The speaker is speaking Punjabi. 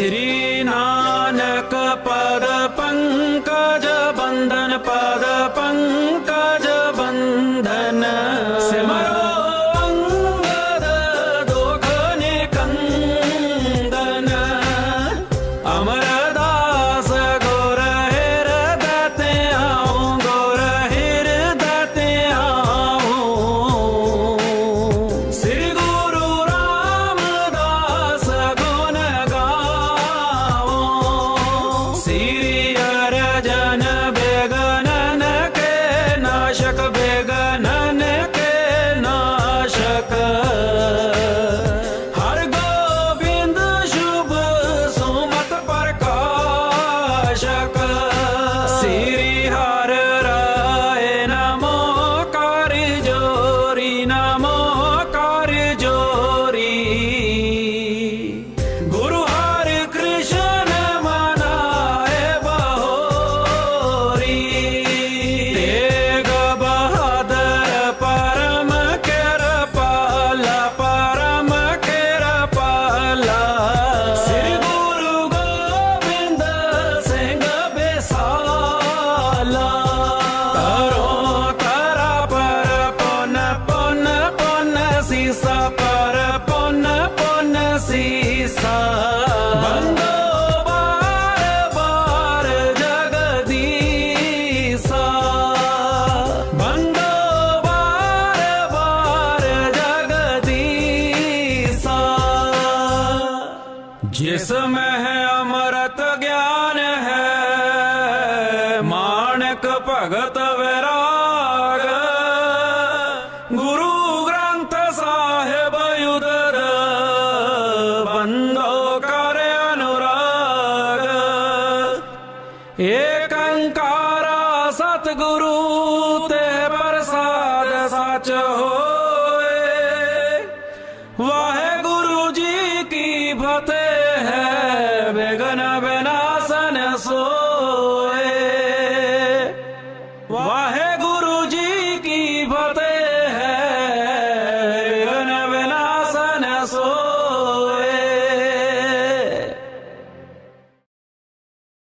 Katerina आशक बेगनन के नाशक हर गोविंद शुभ सुमत प्रकाशक ਸੀਸਾਂ ਬੰਦੋ ਬਾਰ ਬਾਰ ਬਾਰ ਬਾਰ ਜਗਦੀਸਾ। ਜਿਸ ਮਹਿ ਅਮਰਤ ਗਿਆਨ ਹੈ ਮਾਨਕ ਭਗਤ ਵਿਰਾਗ। ਗੁਰੂ ਏਕ ਅੰਕਾਰਾ ਸਤਿਗੁਰੂ ਤੇ ਪ੍ਰਸਾਦ ਸੱਚ ਹੋਏ। ਵਾਹਿਗੁਰੂ ਜੀ ਕੀ ਫਤਿਹ ਹੈ, ਬਿਗਨ ਬਿਨਾਸਨ ਸੋਏ। ਵਾਹਿਗੁਰੂ ਜੀ ਕੀ ਫਤਿਹ ਹੈ, ਬਿਗਨ ਬਿਨਾਸਨ ਸੋਏ।